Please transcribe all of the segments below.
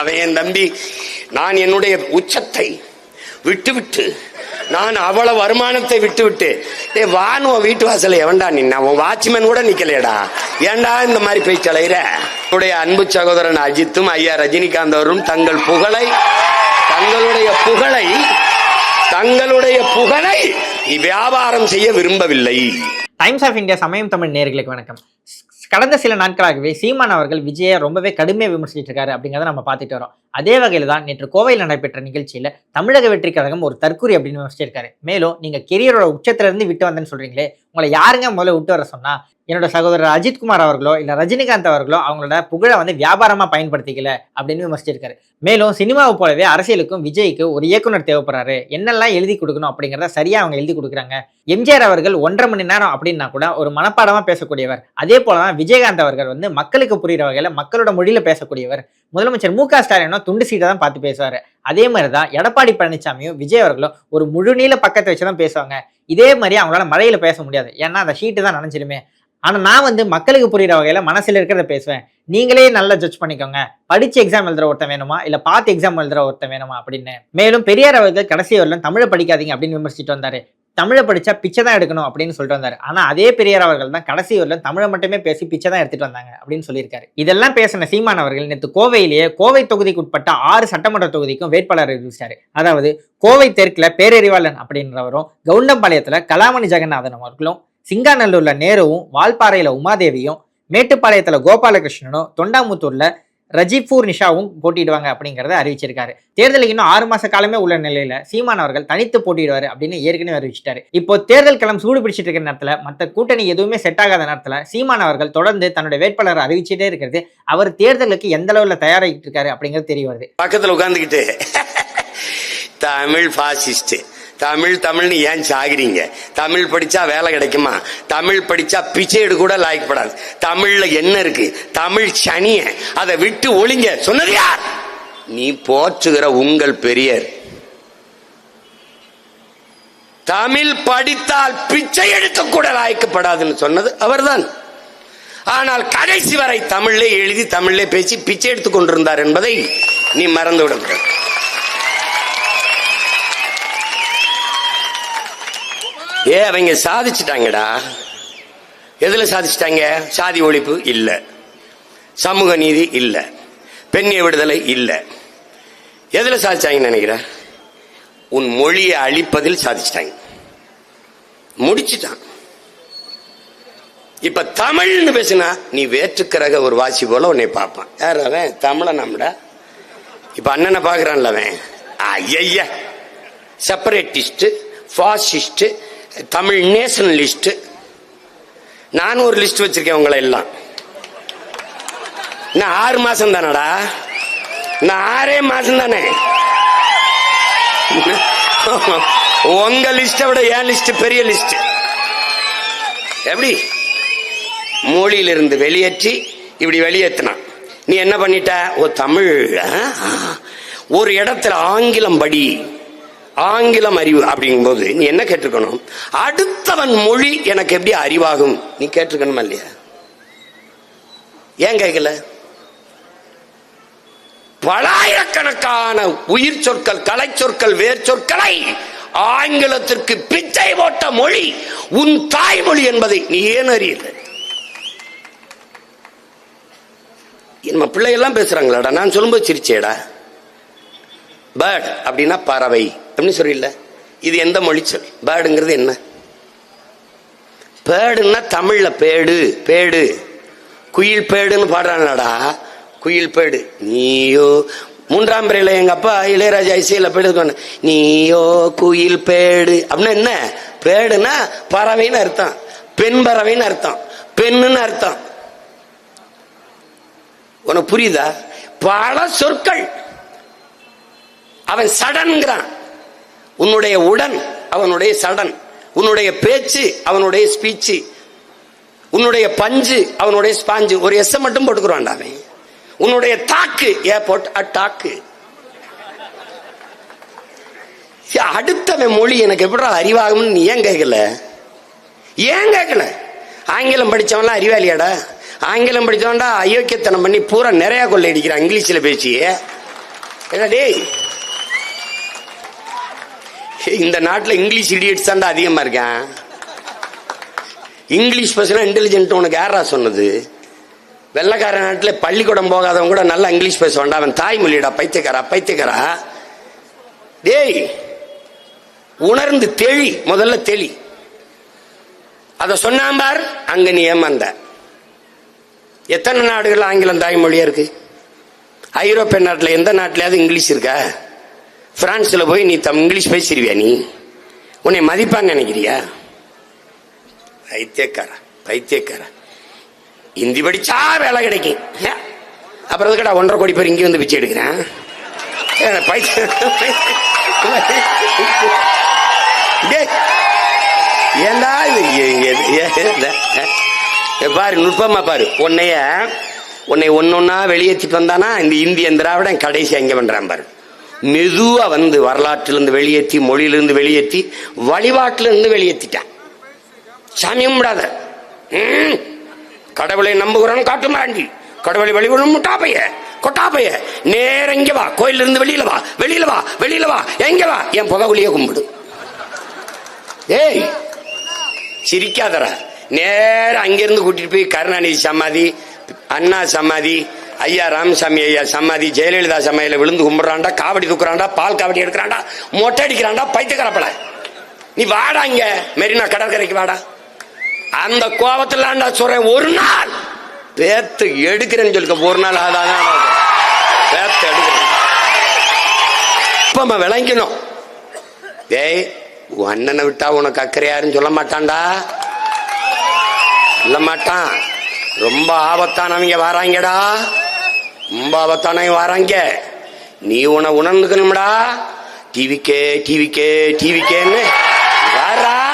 அவன் என் தம்பி நான் என்னுடைய உச்சத்தை விட்டுவிட்டு நான் அவ்வளவு வருமானத்தை விட்டு விட்டு ஏ வானு வீட்டு வாசல்ல எவன்டா நின்னா? உன் வாட்ச்மேன் கூட நிக்கலையடா. ஏண்டா இந்த மாதிரி போய் தலையிற என்னுடைய அன்பு சகோதரன் அஜித்தும் ஐயா ரஜினிகாந்த் அவரும் தங்கள் புகழை தங்களுடைய புகழை தங்களுடைய புகழை வியாபாரம் செய்ய விரும்பவில்லை. டைம்ஸ் ஆஃப் இந்தியா சமயம் தமிழ் நேர்களுக்கு வணக்கம். கடந்த சில நாட்களாகவே சீமான் அவர்கள் விஜயை ரொம்பவே கடுமையாக விமர்சிச்சிட்டு இருக்காரு அப்படிங்கிறத நம்ம பார்த்துட்டு வரோம். அதே வகையில் தான் நேற்று கோவையில் நடைபெற்ற நிகழ்ச்சியில் தமிழக வெற்றி கழகம் ஒரு தற்கூரி அப்படின்னு விமர்சிச்சிருக்காரு. மேலும் நீங்கள் கெரியரோட உச்சத்திலிருந்து விட்டு வந்தேன்னு சொல்கிறீங்களே உங்களை யாருங்க முதல்ல விட்டு வர சொன்னால் என்னோட சகோதரர் அஜித்குமார் அவர்களோ இல்லை ரஜினிகாந்த் அவர்களோ அவங்களோட புகழை வந்து வியாபாரமாக பயன்படுத்திக்கல அப்படின்னு விமர்சிச்சிருக்காரு. மேலும் சினிமாவை போலவே அரசியலுக்கும் விஜய்க்கு ஒரு இயக்குனர் தேவைப்படுறாரு. என்னெல்லாம் எழுதி கொடுக்கணும் அப்படிங்கிறத சரியாக அவங்க எழுதி கொடுக்குறாங்க. எம்ஜிஆர் அவர்கள் ஒன்றரை மணி நேரம் அப்படின்னா கூட ஒரு மனப்பாடமாக பேசக்கூடியவர். அதே போல தான் விஜயகாந்த் அவர்கள் வந்து மக்களுக்கு புரியுற வகையில் மக்களோட மொழியில் பேசக்கூடியவர். முதலமைச்சர் மு க ஸ்டாலினும் துண்டு சீட்டை தான் பார்த்து பேசுவாரு. அதே மாதிரி தான் எடப்பாடி பழனிசாமியும் விஜய் அவர்களும் ஒரு முழுநீள பக்கத்தை வச்சு தான் பேசுவாங்க. இதே மாதிரி அவங்களால மழையில் பேச முடியாது. ஏன்னா அந்த ஷீட்டு தான் நினைச்சிருமே ஆனா நான் வந்து மக்களுக்கு புரியுற வகையில் மனசில் இருக்கிறத பேசுவேன். நீங்களே நல்லா ஜட்ஜ் பண்ணிக்கோங்க. படிச்சு எக்ஸாம் எழுதுற ஒருத்தன் வேணுமா? இல்லை பார்த்து எக்ஸாம் எழுதுற ஒருத்தன் வேணுமா? அப்படின்னு. மேலும் பெரியார் அவர்கள் கடைசி வரலாம் தமிழை படிக்காதீங்க அப்படின்னு விமர்சிட்டு வந்தார். தமிழை படித்தா பிச்சை தான் எடுக்கணும் அப்படின்னு சொல்லிட்டு வந்தார். ஆனால் அதே பெரியார் அவர்கள் தான் கடைசி வரலும் தமிழை மட்டுமே பேசி பிச்சை தான் எடுத்துட்டு வந்தாங்க அப்படின்னு சொல்லியிருக்காரு. இதெல்லாம் பேசின சீமான் அவர்கள் நேற்று கோவையிலேயே கோவை தொகுதிக்கு உட்பட்ட ஆறு சட்டமன்ற தொகுதிக்கும் வேட்பாளர் அறிவிச்சார். அதாவது கோவை தெற்கில் பேரறிவாளன் அப்படின்றவரும் கவுண்டம்பாளையத்தில் கலாமணி ஜெகநாதன் அவர்களும் சிங்காநல்லூரில் நேருவும் வால்பாறையில் உமாதேவியும் மேட்டுப்பாளையத்தில் கோபாலகிருஷ்ணனும் தொண்டாமுத்தூரில் ரஜிபூர் நிஷாவும் போட்டியிடுவாங்க அப்படிங்கிறத அறிவிச்சிருக்காரு. தேர்தலுக்கு இன்னும் ஆறு மாச காலமே உள்ள நிலையில சீமான் அவர்கள் தனித்து போட்டிடுவாரு அப்படின்னு ஏற்கனவே அறிவிச்சிட்டாரு. இப்போ தேர்தல் களம் சூடு பிடிச்சிட்டு இருக்கிற நேரத்துல மற்ற கூட்டணி எதுவுமே செட் ஆகாத நேரத்துல சீமான் அவர்கள் தொடர்ந்து தன்னுடைய வேட்பாளர் அறிவிச்சிட்டே இருக்கிறது. அவர் தேர்தலுக்கு எந்த அளவுல தயாராகிட்டு இருக்காரு அப்படிங்கிறது தெரிய வருது. பக்கத்துல உட்காந்துக்கிட்டு தமிழ் பாசிஸ்ட் தமிழ் தமிழ்னு ஏன் சாகிறீங்க? தமிழ் படிச்சா வேலை கிடைக்குமா? தமிழ் படிச்சா பிச்சைடு கூட லாய்க்கப்படாது தமிழ்ல என்ன இருக்கு? தமிழ் சனிய. அதை விட்டு ஒளிங்க. சொன்னது யார்? நீ போற்றுகிற உங்கள் பெரியர். தமிழ் படித்தால் பிச்சை எடுத்து கூட லாய்க்கப்படாதுன்னு சொன்னது அவர்தான். ஆனால் கடைசி வரை தமிழ்லே எழுதி தமிழ்லே பேசி பிச்சை எடுத்துக் கொண்டிருந்தார் என்பதை நீ மறந்து விடக்கூடாது ஏ அவங்க சாதிச்சிட்டாங்கடா. எதுல சாதிச்சிட்டாங்க? சாதி ஒழிப்பு இல்ல. சமூக நீதி இல்ல. பெண்ணிய விடுதலை இல்ல. எதுல சாதிச்சாங்கன்னு நினைக்கிற? உன் மொழியை அழிப்பதில் சாதிச்சிட்டாங்க. முடிச்சிட்டான். இப்ப தமிழ்னு பேசினா நீ வேற்றுக்கிறக ஒரு வாசி போல உன்னை பார்ப்பான். யார் அவன்? தமிழ நம்மடா. இப்ப அண்ணனை பாக்குறான்ல அவன். ஐய செப்பரேட்டிஸ்ட் ஃபாசிஸ்ட் தமிழ் நேஷனலிஸ்ட் நான் ஒரு லிஸ்ட் வச்சிருக்கேன் உங்களை எல்லாம். நான் ஆறு மாசம் தானடா? நான் ஆறே மாசம் தானே? உங்க லிஸ்ட விட என் லிஸ்ட் பெரிய லிஸ்ட் எப்படி? மொழியிலிருந்து வெளியேற்றி இப்படி வெளியேற்றினான் நீ என்ன பண்ணிட்ட? ஓ தமிழ் ஒரு இடத்துல ஆங்கிலம் படி ஆங்கிலம் அறிவு அப்படிங்கும்போது நீ என்ன கேட்டிருக்கணும்? அடுத்தவன் மொழி எனக்கு எப்படி அறிவாகும்? நீ கேட்டிருக்கணுமா இல்லையா? ஏன் கேட்கல? பலாயிரக்கணக்கான உயிர் சொற்கள் கலை சொற்கள் வேர் சொற்களை ஆங்கிலத்திற்கு பிச்சை போட்ட மொழி உன் தாய்மொழி என்பதை நீ ஏன் அறியல? நம்ம பிள்ளைகள்லாம் பேசுறாங்களாடா? நான் சொல்லும்போது சிரிச்சேடா. பேர்ட் அப்படின்னா பறவை அப்படின்னு சொல்லிடல இது எந்த மொழி சொல்? பேர்டுங்கிறது என்ன? பேடுன்னா தமிழ்ல பேடு பேடு. குயில் பேடுன்னு பாடுறானடா குயில் பேடு. நீயோ மூன்றாம் பிறையில் எங்க அப்பா இளையராஜா இசையில் பேடு நீயோ குயில் பேடு. அப்படின்னா என்ன? பேடுனா பறவைன்னு அர்த்தம். பெண் பறவைன்னு அர்த்தம். பெண்ணுன்னு அர்த்தம். உனக்கு புரியுதா? பல சொற்கள். அவன் சடன்கிறான் உன்னுடைய உடன் அவனுடைய சடன். உன்னுடைய பேச்சு அவனுடைய ஸ்பீச்சு. உன்னுடைய பஞ்சு அவனுடைய ஸ்பாஞ்சு. ஒரு எஸ் மட்டும் போட்டுக்கிறான்டா அவன். உன்னுடைய தாக்கு ஏர்போர்ட் அட்டாக்கு அடுத்தவன் மொழி எனக்கு எப்படா அறிவாகும்னு நீ ஏன் கேட்கல? ஏன் கேட்கல? ஆங்கிலம் படிச்சவன்லாம் அறிவாளியாடா? ஆங்கிலம் படிச்சவன்டா அயோக்கியத்தனம் பண்ணி பூரா நிறையா கொள்ளை அடிக்கிறான் இங்கிலீஷில் பேசி ஏடா டேய்? இந்த நாட்டில் இங்கிலீஷ் இடியட்ஸ் தான் அதிகமா இருக்கேன். இங்கிலீஷ் பேசுனா இன்டெலிஜென்ட் உனக்கு யாரா சொன்னது? வெள்ளக்கார நாட்டில் பள்ளிக்கூடம் போகாதவன் கூட நல்லா இங்கிலீஷ் பேசுவான்டா அவன் தாய்மொழிடா பைத்தியக்காரா பைத்தியக்காரா? டேய் உணர்ந்து தெளி முதல்ல தெளி. அத சொன்னாம்பார் அங்க நீ ஏமாந்த. எத்தனை நாடுகள் ஆங்கிலம் தாய்மொழியா இருக்கு? ஐரோப்பிய நாட்டில் எந்த நாட்டிலையாவது இங்கிலீஷ் இருக்கா? பிரான்ஸில் போய் நீ தம் இங்கிலீஷ் பேசிடுவியா நீ? உன்னை மதிப்பான்னு நினைக்கிறியா? பைத்தியக்கார பைத்தியக்கார. ஹிந்தி படிச்சா வேலை கிடைக்கும். அப்புறம் எதுக்கடா ஒன்றரை கோடி பேர் இங்கே வந்து பிச்சை எடுக்கிறேன்? ஏண்டா இது பாரு நுட்பமா பாரு. உன்னைய உன்னை ஒன்னொன்னா வெளியேற்றிட்டு வந்தானா? இந்த இந்தியன் திராவிடன் கடைசி அங்கே பண்றான் பாரு. மெதுவா வந்து வரலாற்றிலிருந்து வெளியேற்றி மொழியிலிருந்து வெளியேற்றி வழிபாட்டிலிருந்து வெளியேற்றிட்டான் சாமியும் விடாத கடவுளை நம்புகிறோம் காட்டு மாண்டி கடவுளை வழிபடும் முட்டாப்பைய கொட்டாப்பைய நேர இங்க வா கோயில்ல இருந்து வெளியில வா வெளியில வா வெளியில வா எங்க வா என் புகவுலிய கும்பிடு. ஏய் சிரிக்காதரா நேரம் அங்கிருந்து கூட்டிட்டு போய் கருணாநிதி சமாதி அண்ணா சமாதி ஐயா ராமசாமி ஐயா சமாதி ஜெயலலிதா சமையல விழுந்து கும்பிட்றாண்டா காவடி தூக்குறான்டா பால் காவடி எடுக்கிறாண்டா மொட்டை அடிக்கிறான்டா பைத்தியக்காரப்பல. நீ வாடா இங்க மெரினா கடற்கரைக்கு வாடா. அந்த கோபத்துல சொல்றேன் ஒரு நாள் பேத்து எடுக்கிறேன்னு சொல்லிக்க ஒரு நாள் ஆதாதான் பேத்து எடுக்கிறேன். இப்ப நம்ம விளங்கணும் டேய் உன் அண்ணனை விட்டா உனக்கு அக்கறையாருன்னு சொல்ல மாட்டான்டா. சொல்ல மாட்டான். ரொம்ப ஆபத்தானவங்க வராங்கடா. ரொம்ப ஆபத்தானவங்க வராங்க. நீ உன உணர்ந்துக்கணும்டா. டிவிக்கே டிவிக்கே டிவிக்கேன்னு. வாரா.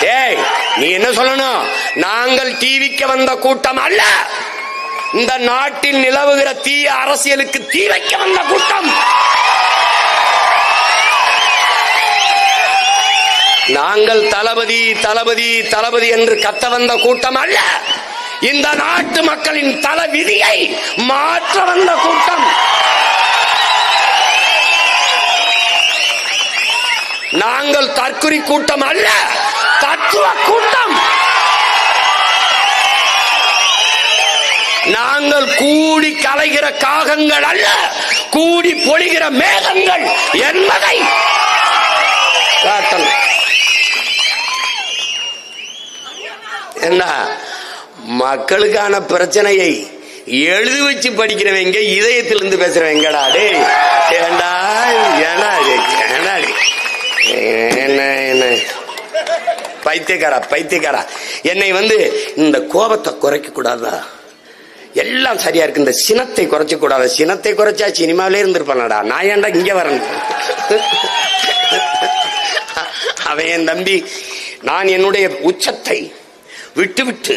டேய் நீ என்ன சொல்லணும்? நாங்கள் டிவிக்கு வந்த கூட்டம் அல்ல. இந்த நாட்டில் நிலவுகிற தீய அரசியலுக்கு தீ வைக்க வந்த கூட்டம். நாங்கள் தளபதி தளபதி தளபதி என்று கத்த வந்த கூட்டம் அல்ல. இந்த நாட்டு மக்களின் தல விதியை மாற்ற வந்த கூட்டம். நாங்கள் தற்குறி கூட்டம் அல்ல தத்துவ கூட்டம். நாங்கள் கூடி கலைகிற காகங்கள் அல்ல கூடி பொழிகிற மேகங்கள் என்பதை காட்டணும். என்ன? மக்களுக்கான பிரச்சனையை எழுதி வச்சு படிக்கிறவங்க இதயத்திலிருந்து பேசுறவங்கடா டே ஏண்டா ஏண்டா ஏண்டா என்ன என்ன? பைத்தியக்காரா பைத்தியக்காரா. என்னை வந்து இந்த கோபத்தை குறைக்க கூடாதா? எல்லாம் சரியா இருக்கு. இந்த சினத்தை குறைச்ச கூடாது? சினத்தை குறைச்சா சினிமாவிலே இருந்திருப்பானடா. நான் ஏன்டா இங்க வரேன்? அவன் என் தம்பி நான் என்னுடைய உச்சத்தை விட்டு விட்டு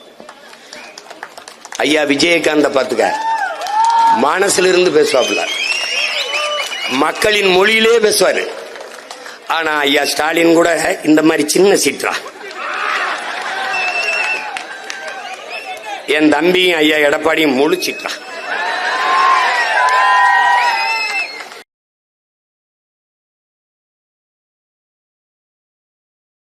ஐயா விஜயகாந்த பாத்துக்க. மனசுல இருந்து பேசுவாப்புல. மக்களின் மொழியிலே பேசுவாரு. ஆனா ஐயா ஸ்டாலின் கூட இந்த மாதிரி சின்ன சீற்றா. என் தம்பியும் ஐயா எடப்பாடியும் முழு சீற்றா.